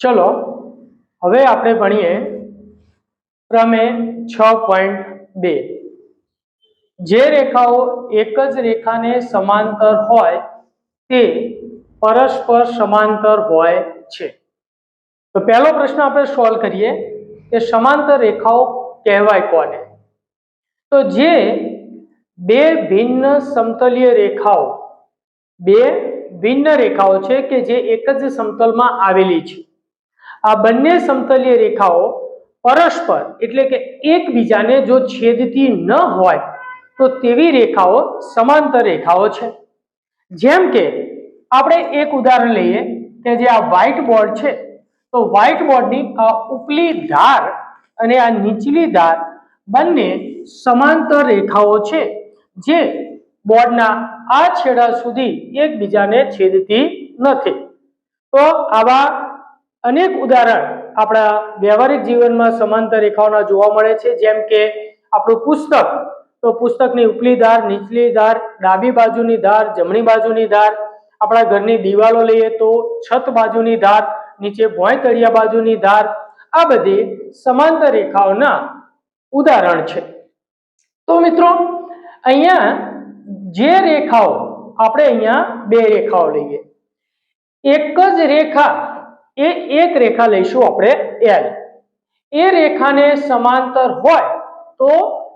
ચલો, હવે આપણે ભણીએ પ્રમેય છ પોઈન્ટ બે. જે રેખાઓ એક જ રેખાને સમાંતર હોય તે પરસ્પર સમાંતર હોય છે. તો પહેલો પ્રશ્ન આપણે સોલ્વ કરીએ કે સમાંતર રેખાઓ કહેવાય કોને? તો જે બે ભિન્ન સમતલીય રેખાઓ, બે ભિન્ન રેખાઓ છે કે જે એક જ સમતલમાં આવેલી છે. આ બંને સમતલીય રેખાઓ પરસ્પર એટલે કે એકબીજાને જો છેદતી ન હોય, તો તેવી રેખાઓ સમાંતર રેખાઓ છે. જેમ કે, આપણે એક ઉદાહરણ લઈએ કે જે આ વ્હાઇટ બોર્ડ છે, તો વ્હાઇટ બોર્ડની આ ઉપલી ધાર અને આ નીચલી ધાર બંને સમાંતર રેખાઓ છે, જે બોર્ડના આ છેડા સુધી એકબીજાને છેદતી નથી. તો આવા અનેક ઉદાહરણ આપણા વ્યવહારિક જીવનમાં સમાંતર રેખાઓના જોવા મળે છે. જેમ કે આપણું પુસ્તક, તો પુસ્તકની ઉપલી ધાર, નીચલી ધાર, ડાબી બાજુની ધાર, જમણી બાજુની ધાર. આપણા ઘરની દિવાલો લઈએ તો છત બાજુની ધાર, નીચે ભોંય તળિયા બાજુની ધાર. આ બધી સમાંતર રેખાઓના ઉદાહરણ છે. તો મિત્રો, અહીંયા જે રેખાઓ, આપણે અહીંયા બે રેખાઓ લઈએ. એક જ રેખા એ એક રેખા લઈશું આપણે એલ એ રેખાને સમાંતર હોય તો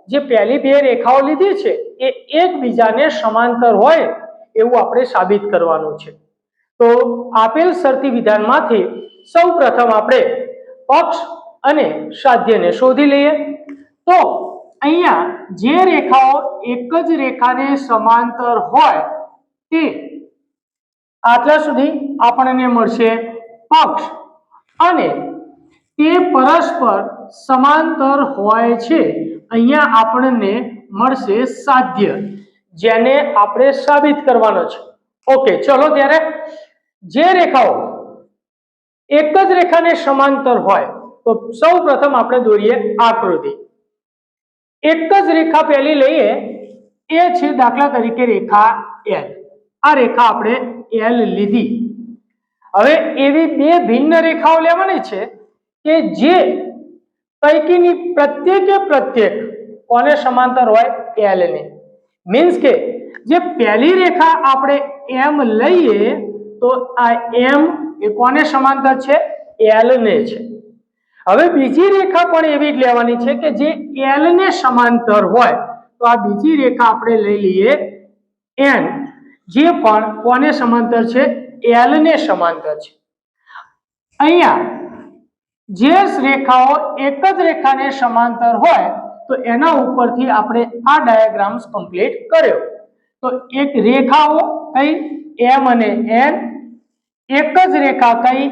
જે પહેલી બે રેખાઓ લીધી છે એ એકબીજાને સમાંતર હોય એવું આપણે સાબિત કરવાનું છે. તો આપેલ શરતી વિધાનમાંથી સૌ આપણે પક્ષ અને સાધ્યને શોધી લઈએ. તો અહીંયા જે રેખાઓ એક જ રેખાને સમાંતર હોય તે આટલા સુધી આપણને મળશે. પક્ષ અને તે પરસ્પર સમાંતર હોય છે. અહીંયા આપણને મળશે સાધ્ય, જેને આપણે સાબિત કરવાનો છે. ઓકે, ચલો ત્યારે જે રેખાઓ એક જ રેખાને સમાંતર હોય, તો સૌ પ્રથમ આપણે દોરીએ આકૃતિ. એક જ રેખા પહેલી લઈએ, એ છે દાખલા તરીકે રેખા એલ આ રેખા આપણે એલ લીધી. હવે એવી બે ભિન્ન રેખાઓ લેવાની છે કે જે પૈકીની પ્રત્યેકે પ્રત્યેક કોને સમાંતર હોય એલ ને મીન્સ કે જે પહેલી રેખા આપણે એમ લઈએ તો આ એમ એ કોને સમાંતર છે? એલ ને છે. હવે બીજી રેખા પણ એવી જ લેવાની છે કે જે એલ ને સમાંતર હોય, તો આ બીજી રેખા આપણે લઈ લઈએ એન જે પણ કોને સમાંતર છે? એલ ને સમાંતર છે. અહીંયા જે રેખાઓ એક જ રેખાને સમાંતર હોય, તો એના ઉપરથી આપણે આ ડાયાગ્રામ્સ કમ્પ્લીટ કર્યો. તો એક રેખાઓ કઈ એમ અને એન એક જ રેખા કઈ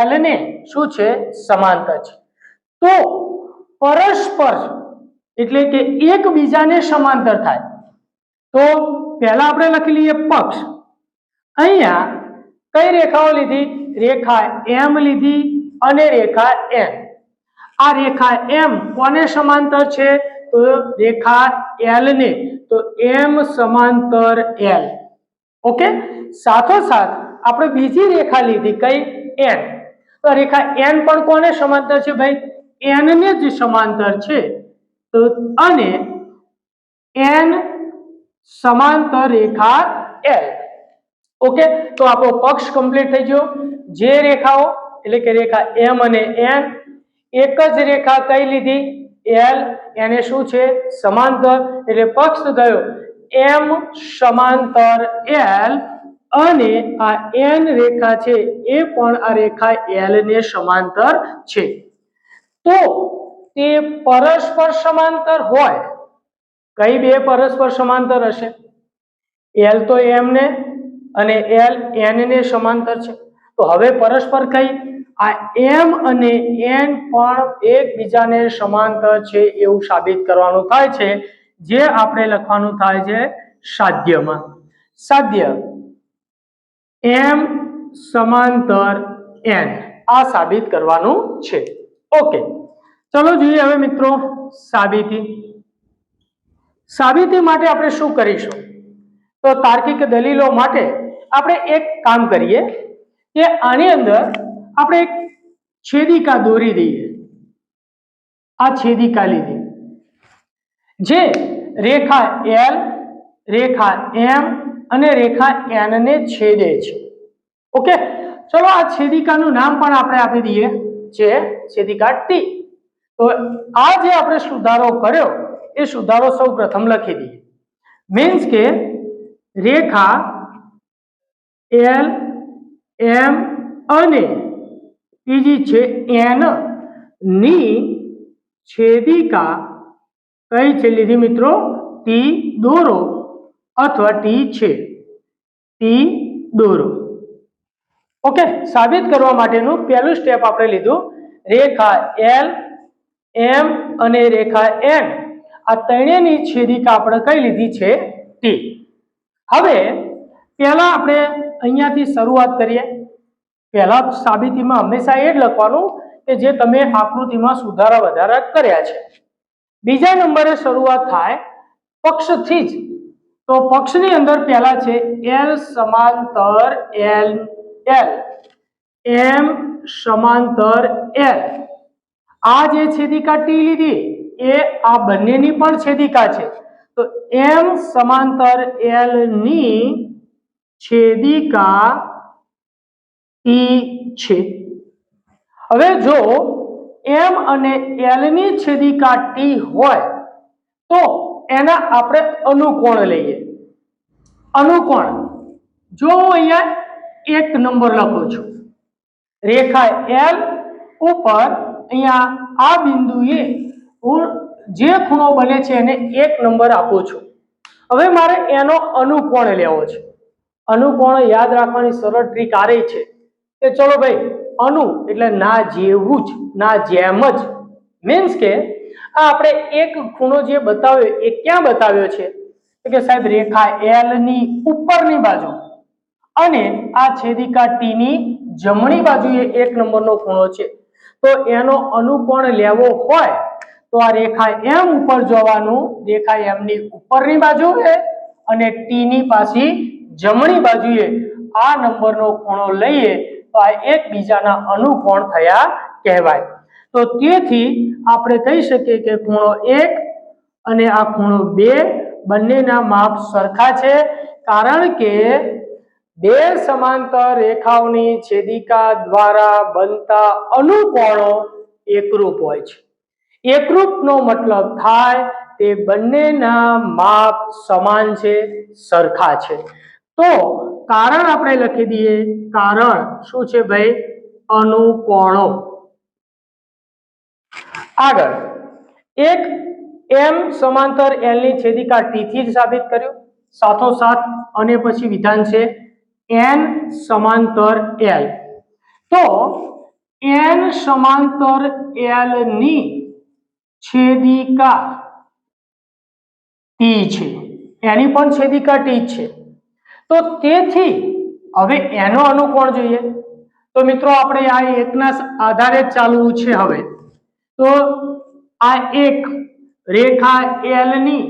એલ ને, શું છે? સમાંતર છે. તો પરસ્પર એટલે કે એકબીજાને સમાંતર થાય. તો પહેલા આપણે લખી લઈએ પક્ષ. અહીંયા કઈ રેખાઓ લીધી? રેખા એમ લીધી અને રેખા એન. આ રેખા એમ કોને સમાંતર છે? તો રેખા એલ ને તો એમ સમાંતર એલ. ઓકે? સાથોસાથ આપણે બીજી રેખા લીધી કઈ? એન. તો રેખા એન પણ કોને સમાંતર છે ભાઈ? એન ને જ સમાંતર છે. તો અને એન સમાંતર રેખા એલ. ઓકે? તો આપણો પક્ષ કમ્પ્લીટ થઈ ગયો. જે રેખાઓ, એટલે કે રેખા એમ અને એન એક જ રેખા કઈ લીધી? એલ એને શું છે? સમાંતર. એટલે પક્ષ ગયો એમ સમાંતર એલ અને આ એન રેખા છે એ પણ આ રેખા એલ ને સમાંતર છે. તો તે પરસ્પર સમાંતર હોય. કઈ બે પરસ્પર સમાંતર હશે? એલ તો એમ ને અને એલ એન ને સમાંતર છે. તો હવે પરસ્પર કઈ આ એમ અને એન પણ એકબીજાને સમાંતર છે એવું સાબિત કરવાનું થાય છે. જે આપણે લખવાનું થાય છે સાધ્યમાં. સાધ્ય એમ સમાંતર એન આ સાબિત કરવાનું છે. ઓકે ચલો જોઈએ હવે મિત્રો સાબિતી. સાબિતી માટે આપણે શું કરીશું? તો તાર્કિક દલીલો માટે આપણે એક કામ કરીએ કે આની અંદર આપણે એક છેદિકા દોરી દઈએ. આ છેદિકા લીધી. જે રેખા એલ રેખા એમ અને રેખા એન ને છેદે છે. ઓકે? ચલો, આ છેદિકાનું નામ પણ આપણે આપી દઈએ છે છેદિકા ટી તો આ જે આપણે સુધારો કર્યો, એ સુધારો સૌ પ્રથમ લખી દઈએ. મીન્સ કે રેખા એલ, એમ અને બીજી છે એન, ની છેદિકા કઈ છે લીધી મિત્રો? ટી દોરો અથવા ટી છે. ટી દોરો. ઓકે, સાબિત કરવા માટેનું પહેલું સ્ટેપ આપણે લીધું. રેખા એલ, એમ અને રેખા એન. આ ત્રણેયની છેદિકા આપણે કઈ લીધી છે? ટી. હવે પહેલા આપણે અહીંયાથી શરૂઆત કરીએ. પહેલા સાબિતીમાં હંમેશા એ જ લખવાનું કે જે તમે આકૃતિમાં સુધારા વધારા કર્યા છે. બીજા નંબરે શરૂઆત થાય પક્ષથી જ. તો પક્ષની અંદર પહેલા છે એલ સમાંતર એલ એલ એમ સમાંતર એલ આ જે છેદિકા ટી લીધી એ આ બંનેની પણ છેદિકા છે. તો એમ સમાંતર એલની છેદિકા ટી છે. હવે જો એમ અને એલની છેદિકા ટી હોય, તો એના આપણે અનુકોણ લઈએ. અનુકોણ. જો હું અહીંયા એક નંબર લખું છું. રેખા એલ ઉપર અહીંયા આ બિંદુએ હું જે ખૂણો બને છે એને એક નંબર આપું છું. હવે મારે એનો અનુકોણ લેવો છે. અનુકોણ યાદ રાખવાની સરળ ટ્રીક આ રહી છે કે ચલો ભાઈ, અનુ એટલે ના જેવું જ, ના જેમ જ. મીન્સ કે આ આપણે એક ખૂણો જે બતાવ્યો એ ક્યાં બતાવ્યો છે? કે સાહેબ, રેખા એલની ઉપરની બાજુ. અને આ છેદિકા ટી ની જમણી બાજુએ એક નંબરનો ખૂણો છે. તો એનો અનુકોણ લેવો હોય તો આ રેખા એમ ઉપર જવાનું. રેખા એમ ની ઉપરની બાજુ અને ટી ની પાછી જમણી બાજુએ આ નંબરનો ખૂણો લઈએ તો આ એકબીજાના અનુકોણ થયા કહેવાય. તો તેથી આપણે કહી શકીએ કે ખૂણો એક અને આ ખૂણો બે બંનેના માપ સરખા છે કારણ કે બે સમાંતર રેખાઓની છેદિકા દ્વારા બનતા અનુકોણો એકરૂપ હોય છે. એકરૂપનો મતલબ થાય તે બંનેના માપ સમાન છે, સરખા છે. તો કારણ આપણે લખી દઈએ, કારણ શું છે ભાઈ? અનુકોણો. આગળ. એક એમ સમાંતર એલની છેદિકા ટી થી જ સાબિત કર્યું. સાથોસાથ અને પછી વિધાન છે એન સમાંતર એલ તો એન સમાંતર એલની છેદિકા ટી છે. એની પણ છેદિકા ટી છે. તો તેથી હવે એનો અનુકોણ જોઈએ. તો મિત્રો આપણે આ એકના આધારે ચાલવું છે હવે. તો આ એક રેખા એલની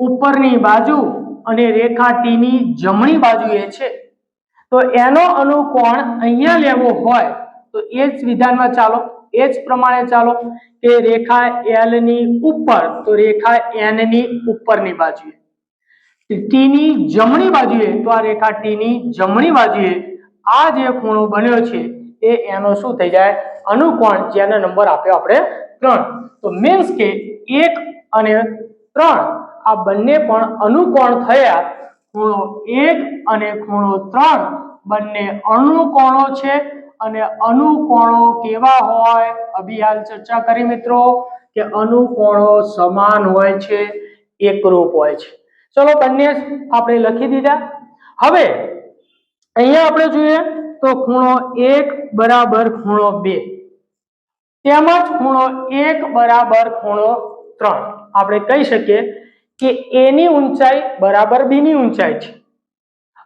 ઉપરની બાજુ અને રેખા ટી ની જમણી બાજુએ છે. તો એનો અનુકોણ અહીંયા લેવો હોય તો એ જ વિધાનમાં ચાલો. એ જ પ્રમાણે ચાલો કે રેખા એલની ઉપર તો રેખા એનની ઉપરની બાજુએ ટી ની જમણી બાજુએ, તો આ રેખા ટીની જમણી બાજુએ આ જે ખૂણો બન્યો છે, એ એનો શું થઈ જાય? અનુકોણ જેનો નંબર આપ્યો આપણે ત્રણ. તો મીન્સ કે એક અને ત્રણ, આ બંને પણ અનુકોણ થયા. ખૂણો એક અને ખૂણો ત્રણ બંને અનુકોણો છે અને અનુકોણો કેવા હોય? અભિયાન ચર્ચા કરી મિત્રો કે અનુકોણો સમાન હોય છે એકરૂપ હોય છે. ચલો બંને આપણે લખી દીધા. હવે અહીંયા આપણે જોઈએ તો ખૂણો એક બરાબર ખૂણો બે. તેમજ ખૂણો એક બરાબર ખૂણો ત્રણ. આપણે કહી શકીએ કે એની ઊંચાઈ બરાબર બીની ઊંચાઈ છે.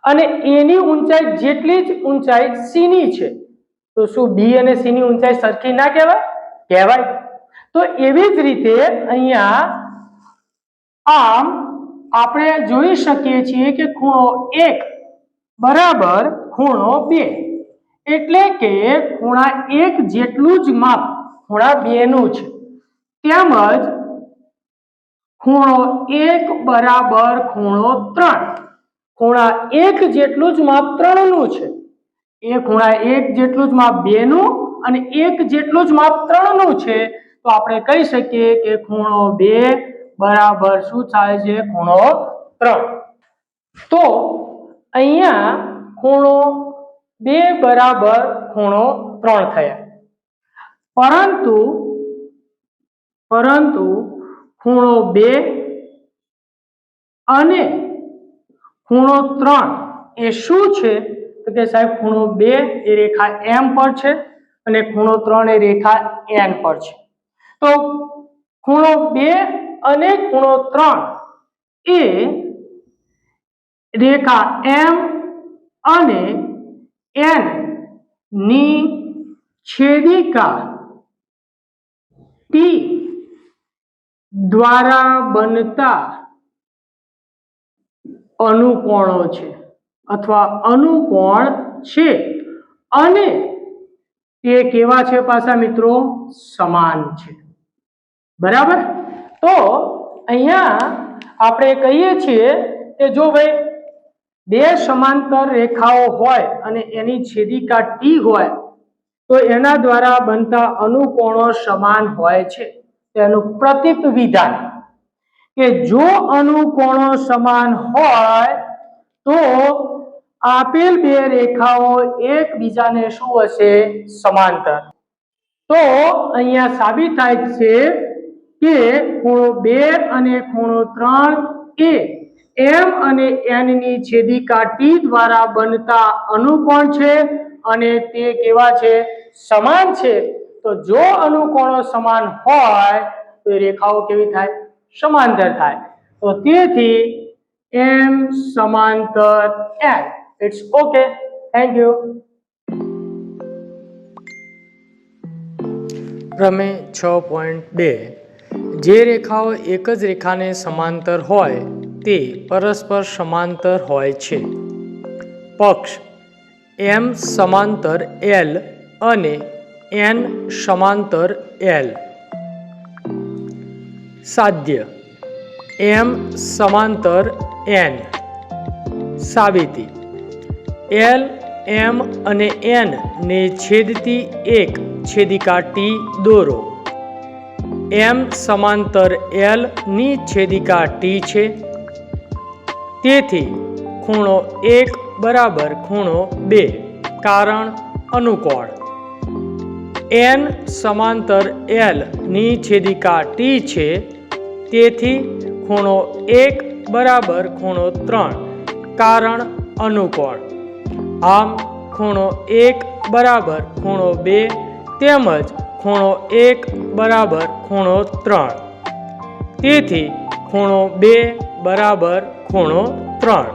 અને એની ઊંચાઈ જેટલી જ ઊંચાઈ સીની છે. તો શું બી અને સીની ઊંચાઈ સરખી ના કહેવાય? કહેવાય. તો એવી જ રીતે અહીંયા આમ આપણે જોઈ શકીએ છીએ કે ખૂણો એક બરાબર ખૂણો બે. એટલે કે ખૂણા એક જેટલું જ માપ ખૂણા બે નું છે. તેમજ ખૂણો એક બરાબર ખૂણો ત્રણ. ખૂણા એક જેટલું જ માપ ત્રણનું છે. એ ખૂણા એક જેટલું જ માપ બે નું અને એક જેટલું જ માપ ત્રણનું છે. તો આપણે કહી શકીએ કે ખૂણો બે બરાબર શું થાય છે? ખૂણો ત્રણ. તો અહીંયા ખૂણો બે બરાબર ખૂણો ત્રણ થયા. પરંતુ પરંતુ ખૂણો બે અને ખૂણો ત્રણ એ શું છે? તો કે સાહેબ, ખૂણો બે એ રેખા એમ પર છે અને ખૂણો ત્રણ એ રેખા એન પર છે. તો ખૂણો બે અને ખૂણો ત્રણ. એ રેખા એમ અને એનની છેદિકા ટી દ્વારા બનતા અનુકોણો છે અથવા અનુકોણ છે. અને તે કેવા છે પાછા મિત્રો? સમાન છે. બરાબર? તો અહીંયા આપણે કહીએ છીએ કે જો ભાઈ બે સમાંતર રેખાઓ હોય અને એની છેદિકા ટી હોય, તો એના દ્વારા બનતા અનુકોણો સમાન હોય છે. તેનું પ્રતીક વિધાન કે જો અનુકોણો સમાન હોય, તો આપેલ બે રેખાઓ એકબીજાને શું હશે? સમાંતર. તો અહીંયા સાબિત થાય છે કે ખૂણો બે અને ખૂણો ત્રણ એ એમ અને એનની છેદી છેદિકા ટી દ્વારા બનતા અનુકોણ છે અને તે કેવા છે? સમાન છે. તો જો અનુકોણો સમાન હોય, તો એ રેખાઓ કેવી થાય? સમાંતર થાય. તો તેથી એમ સમાંતર એન ઇટ્સ ઓકે થેન્ક યુ પ્રમેય છ પોઈન્ટ બે. જે રેખાઓ એક જ રેખાને સમાંતર હોય તે પરસ્પર સમાંતર હોય છે. પક્ષ એમ સમાંતર એલ અને એન સમાંતર એલ સાધ્ય એમ સમાંતર એન સાબિતી એલ એમ અને એન ને છેદતી એક છેદિકા ટી દોરો. એમ સમાંતર એલની છેદિકા ટી છે. તેથી ખૂણો એક બરાબર ખૂણો બે, કારણ અનુકોણ. એન સમાંતર એલની છેદિકા ટી છે, તેથી ખૂણો એક બરાબર ખૂણો ત્રણ, કારણ અનુકોણ. આમ ખૂણો એક બરાબર ખૂણો બે તેમજ ખૂણો એક બરાબર ખૂણો ત્રણ. તેથી ખૂણો બે બરાબર ખૂણો ત્રણ.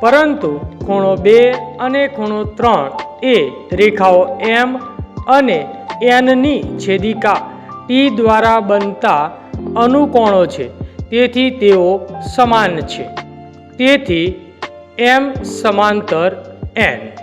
પરંતુ ખૂણો બે અને ખૂણો ત્રણ એ રેખાઓ એમ અને એનની છેદિકા ટી દ્વારા બનતા અનુકોણો છે. તેથી તેઓ સમાન છે. તેથી એમ સમાંતર એન